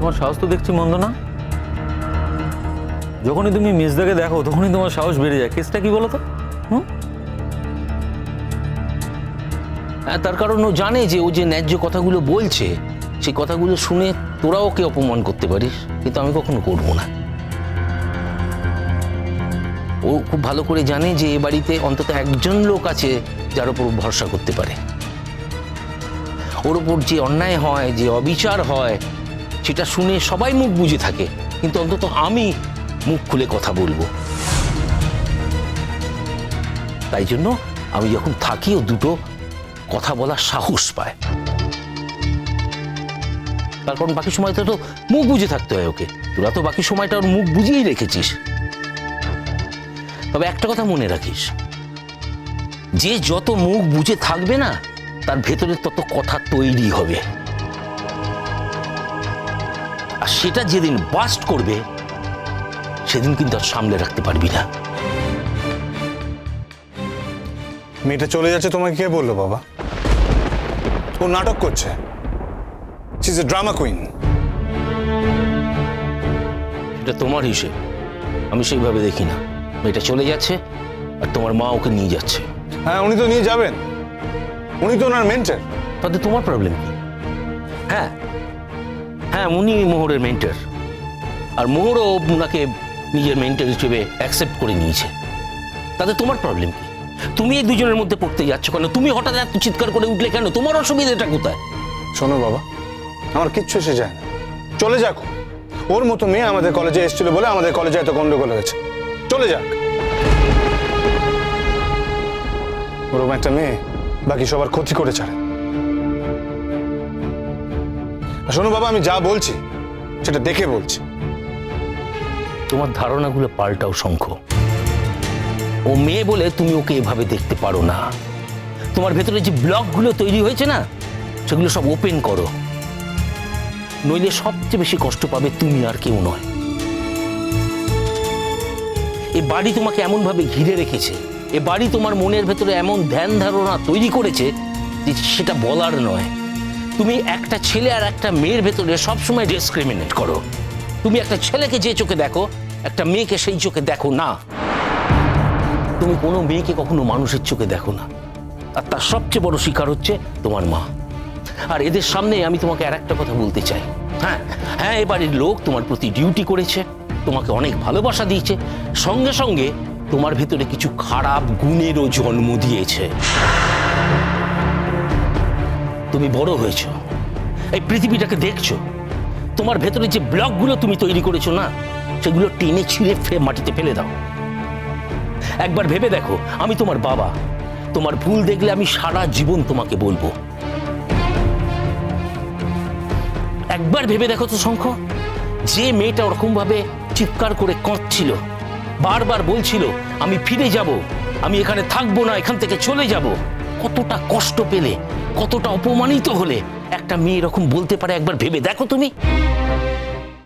তোমার সাহস তো দেখছি মন্দ না যখনই তুমি মিসদাকে দেখো, তখনই তোমার সাহস বেড়ে যায়। কেসটা কি বলো তো হুম? হ্যাঁ তার কারণ ও জানে যে ও যে ন্যায্য কথাগুলো বলছে, সেই কথাগুলো শুনে তোরা ওকে অপমান করতে পারিস, কিন্তু আমি কখনো করব না। ও খুব ভালো করে জানে যে এ বাড়িতে অন্তত একজন লোক আছে যার উপর ভরসা করতে পারে। ওর ওপর যে অন্যায় হয়, যে অবিচার হয় সেটা শুনে সবাই মুখ বুজে থাকে। কিন্তু অন্তত আমি মুখ খুলে কথা বলব। তাই জন্য আমি যখন থাকি, ও দুটো কথা বলার সাহস পায়। তার কারণ বাকি সময়টা তো মুখ বুঝে থাকতে হয় ওকে। তোরা তো বাকি সময়টা ওর মুখ বুঝিয়েই রেখেছিস। তবে একটা কথা মনে রাখিস, যে যত মুখ বুঝে থাকবে না, তার ভেতরে তত কথা তৈরি হবে। আর সেটা যেদিন বাস্ট করবে সেদিন কিন্তু আর সামলে রাখতে পারবি না। মেয়েটা চলে যাচ্ছে তোমাকে কে বলল বাবা? ও নাটক করছে। ইজ এ ড্রামা কুইন এটা তোমার হিসেব। আমি সেইভাবে দেখি না। মেয়েটা চলে যাচ্ছে আর তোমার মা ওকে নিয়ে যাচ্ছে। হ্যাঁ উনি তো নিয়ে যাবেন। উনি তো ওনার মেন্টার তাতে তোমার প্রবলেম কি? হ্যাঁ হ্যাঁ উনি মোহরের মেন্টার আর মোহরও ওনাকে নিজের মেন্টার হিসেবে অ্যাকসেপ্ট করে নিয়েছে। তাতে তোমার প্রবলেম কি? তুমি এই দুজনের মধ্যে পড়তে যাচ্ছ কেন? তুমি হঠাৎ এত চিৎকার করে উঠলে কেন? তোমার অসুবিধাটা কোথায়? শোনো বাবা, আমার কিচ্ছু এসে যায় না। চলে যাক। ওর মতো মেয়ে আমাদের কলেজে এসেছিল বলে আমাদের কলেজে এত গন্ডগোল হয়েছে। চলে যাক। ওরকম একটা মেয়ে বাকি সবার ক্ষতি করে ছাড়ে। শোনো বাবা, আমি যা বলছি, সেটা দেখে বলছি। তোমার ধারণাগুলো পাল্টাও শঙ্খ। ও মেয়ে বলে তুমি ওকে এভাবে দেখতে পারো না। তোমার ভেতরে যে ব্লকগুলো তৈরি হয়েছে না, সেগুলো সব ওপেন করো। নইলে সবচেয়ে বেশি কষ্ট পাবে তুমি আর কেউ নয়। এ বাড়ি তোমাকে এমনভাবে ঘিরে রেখেছে, এ বাড়ি তোমার মনের ভেতরে এমন ধ্যান ধারণা তৈরি করেছে যে সেটা বলার নয়। তুমি একটা ছেলে আর একটা মেয়ের ভেতরে সবসময় ডিসক্রিমিনেট করো। তুমি একটা ছেলেকে যে চোখে দেখো, একটা মেয়েকে সেই চোখে দেখো না। তুমি কোনো মেয়েকে কখনো মানুষের চোখে দেখো না। আর তার সবচেয়ে বড় শিকার হচ্ছে তোমার মা। আর এদের সামনে আমি তোমাকে আর একটা কথা বলতে চাই। হ্যাঁ হ্যাঁ এবারের লোক তোমার প্রতি ডিউটি করেছে, তোমাকে অনেক ভালোবাসা দিয়েছে, সঙ্গে সঙ্গে তোমার ভেতরে কিছু খারাপ গুণেরও জন্ম দিয়েছে। তুমি বড় হয়েছ। এই পৃথিবীটাকে দেখছ। তোমার ভেতরে যে ব্লকগুলো তুমি তৈরি করেছ না, সেগুলো টেনে ছিঁড়ে ফে- মাটিতে ফেলে দাও। একবার ভেবে দেখো, আমি তোমার বাবা। তোমার ভুল দেখলে আমি সারা জীবন তোমাকে বলব। একবার ভেবে দেখো তো শঙ্খ, যে মেয়েটা ওরকম ভাবে চিৎকার করে কাঁদছিল, বারবার বলছিল, আমি ফিরে যাব, আমি এখানে থাকব না, এখান থেকে চলে যাব। কতটা কষ্ট পেলে, কতটা অপমানিত হলে একটা মেয়ে এরকম বলতে পারে একবার ভেবে দেখো তুমি।